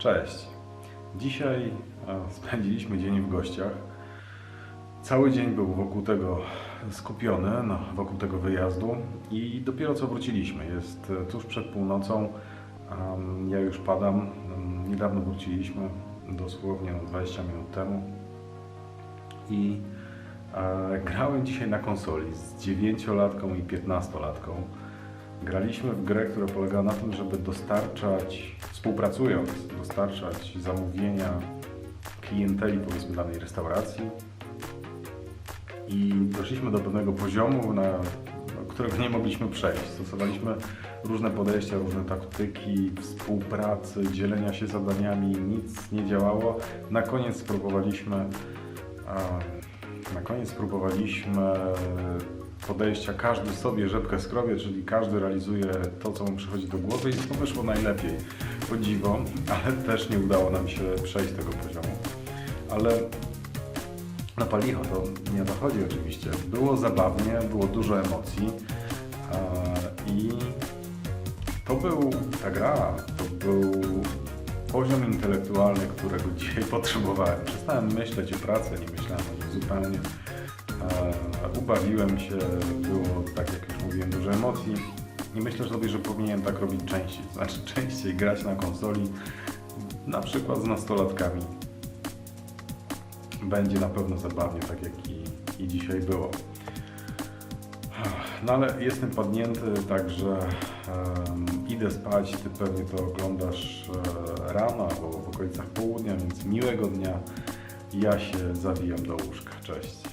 Cześć. Dzisiaj e, spędziliśmy dzień w gościach. Cały dzień był wokół tego skupiony, no, wokół tego wyjazdu i dopiero co wróciliśmy. Jest e, tuż przed północą. Ja już padam. Niedawno wróciliśmy, dosłownie no, 20 minut temu. I e, grałem dzisiaj na konsoli z 9-latką i 15-latką. Graliśmy w grę, która polega na tym, żeby dostarczać, współpracując, dostarczać zamówienia klienteli powiedzmy danej restauracji. I doszliśmy do pewnego poziomu, na którego nie mogliśmy przejść. Stosowaliśmy różne podejścia, różne taktyki współpracy, dzielenia się zadaniami, nic nie działało. Na koniec spróbowaliśmy na koniec spróbowaliśmy podejścia każdy sobie rzepkę skrobie, czyli każdy realizuje to, co mu przychodzi do głowy i to wyszło najlepiej. O ale też nie udało nam się przejść tego poziomu. Ale na palicho to nie dochodzi oczywiście. Było zabawnie, było dużo emocji i to był, ta gra, to był poziom intelektualny, którego dzisiaj potrzebowałem. Przestałem myśleć o pracy, nie myślałem o nim zupełnie. Ubawiłem się, było, tak jak już mówiłem, dużo emocji i myślę sobie, że powinienem tak robić częściej. Znaczy częściej grać na konsoli, na przykład z nastolatkami. Będzie na pewno zabawnie, tak jak i, i dzisiaj było. No ale jestem padnięty, także em, idę spać. Ty pewnie to oglądasz e, rano albo w okolicach południa, więc miłego dnia. Ja się zawijam do łóżka. Cześć.